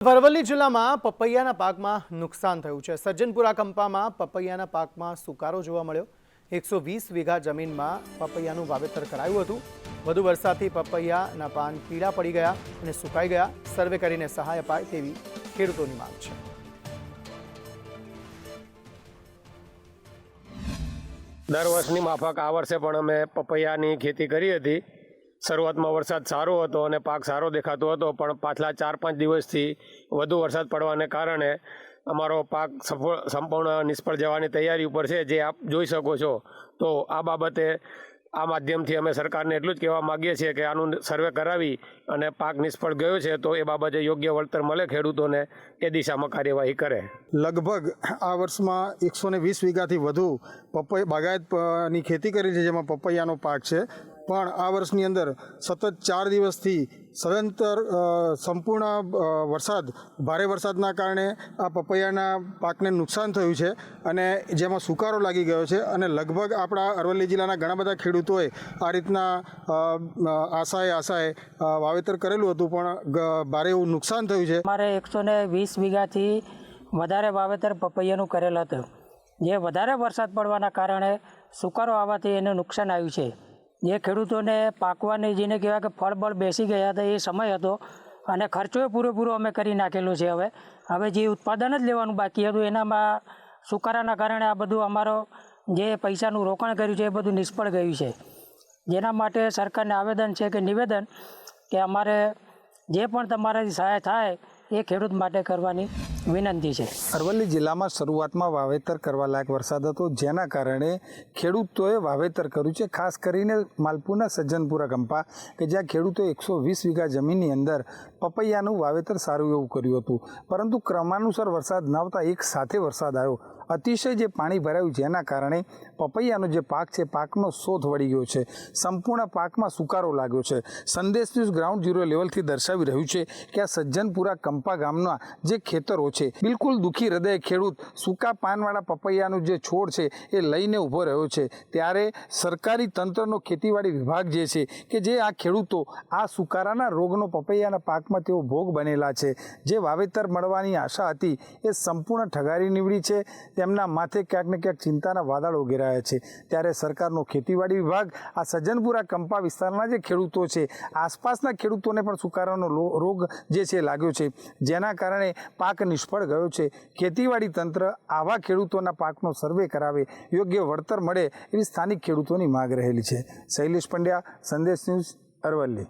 અરવલ્લી જિલ્લામાં પપૈયાના પાકમાં નુકસાન થયું છે. સજ્જનપુરા કંપામાં પપૈયાના પાકમાં સુકારો જોવા મળ્યો. એકસો વીસ વીઘા જમીનમાં પપૈયાનું વાવેતર કરાયું હતું. વધુ વરસાદથી પપૈયાના પાન પીળા પડી ગયા અને સુકાઈ ગયા. સર્વે કરીને સહાય અપાય તેવી ખેડૂતોની માંગ છે. દર વર્ષની માફક આ વર્ષે પણ અમે પપૈયાની ખેતી કરી હતી. શરૂઆતમાં વરસાદ સારો હતો અને પાક સારો દેખાતો હતો, પણ પાછલા ચાર પાંચ દિવસથી વધુ વરસાદ પડવાને કારણે અમારો પાક સફળ, સંપૂર્ણ નિષ્ફળ જવાની તૈયારી ઉપર છે. જે આપ જોઈ શકો છો, તો આ બાબતે આ માધ્યમથી અમે સરકારને એટલું જ કહેવા માગીએ છીએ કે આનું સર્વે કરાવી અને પાક નિષ્ફળ ગયો છે, તો એ બાબતે યોગ્ય વળતર મળે ખેડૂતોને, એ દિશામાં કાર્યવાહી કરે. લગભગ આ વર્ષમાં એકસો ને વીસ વીઘાથી વધુ પપૈ, બાગાયતની ખેતી કરી છે, જેમાં પપૈયાનો પાક છે. પણ આ વર્ષની અંદર સતત ચાર દિવસથી સદંતર સંપૂર્ણ વરસાદ, ભારે વરસાદના કારણે આ પપૈયાના પાકને નુકસાન થયું છે અને જેમાં સુકારો લાગી ગયો છે અને લગભગ આપણા અરવલ્લી જિલ્લાના ઘણા બધા ખેડૂતોએ આ રીતના આશાએ આશાએ વાવેતર કરેલું હતું પણ ભારે એવું નુકસાન થયું છે. મારે એકસો ને વીસ વીઘાથી વધારે વાવેતર પપૈયાનું કરેલ હતું. જે વધારે વરસાદ પડવાના કારણે સુકારો આવવાથી એને નુકસાન આવ્યું છે. જે ખેડૂતોને પાકવાની જેને કહેવાય કે ફળબળ બેસી ગયા હતા એ સમય હતો અને ખર્ચો પૂરેપૂરો અમે કરી નાખેલો છે હવે. હવે જે ઉત્પાદન જ લેવાનું બાકી હતું એનામાં સુકારાના કારણે આ બધું અમારો જે પૈસાનું રોકાણ કર્યું છે એ બધું નિષ્ફળ ગયું છે. જેના માટે સરકારને આવેદન છે કે નિવેદન કે અમારે જે પણ તમારાથી સહાય થાય એ ખેડૂત માટે કરવાની વિનંતી છે. અરવલ્લી જિલ્લામાં શરૂઆતમાં વાવેતર કરવા લાયક વરસાદ હતો, જેના કારણે ખેડૂતોએ વાવેતર કર્યું છે, ખાસ કરીને માલપુરના સજ્જનપુરા કંપા કે જ્યાં ખેડૂતોએ એકસો વીસ વીઘા જમીનની અંદર પપૈયાનું વાવેતર સારું એવું કર્યું હતું. પરંતુ ક્રમાનુસાર વરસાદ ન આવતા એક સાથે વરસાદ આવ્યો. અતિશય જે પાણી ભરાયું જેના કારણે પપૈયાનો જે પાક છે, પાકનો શોધ વળી ગયો છે. સંપૂર્ણ પાકમાં સુકારો લાગ્યો છે. સંદેશ ન્યૂઝ ગ્રાઉન્ડ ઝીરો લેવલથી દર્શાવી રહ્યું છે કે આ સજ્જનપુરા કંપા ગામના જે ખેતરો છે, બિલકુલ દુઃખી હૃદય ખેડૂત સૂકા પાનવાળા પપૈયાનું જે છોડ છે એ લઈને ઊભો રહ્યો છે. ત્યારે સરકારી તંત્રનો ખેતીવાડી વિભાગ જે છે કે જે આ ખેડૂતો આ સુકારાના રોગનો પપૈયાના પાકમાં તેઓ ભોગ બનેલા છે. જે વાવેતર મળવાની આશા હતી એ સંપૂર્ણ ઠગારી નીવડી છે. તેમના માથે ક્યાંક ને ક્યાંક ચિંતાના વાદળો રહ્યા છે. ત્યારે સરકારનો ખેતીવાડી વિભાગ, આ સજ્જનપુરા કંપા વિસ્તારના જે ખેડૂતો છે, આસપાસના ખેડૂતોને પણ સુકારાનો રોગ જે છે લાગ્યો છે. જેના કારણે પાક નિષ્ફળ ગયો છે. ખેતીવાડી તંત્ર આવા ખેડૂતોના પાકનો સર્વે કરાવે, યોગ્ય વળતર મળે એવી સ્થાનિક ખેડૂતોની માગ રહેલી છે. શૈલેષ પંડ્યા, સંદેશ ન્યૂઝ અરવલ્લી.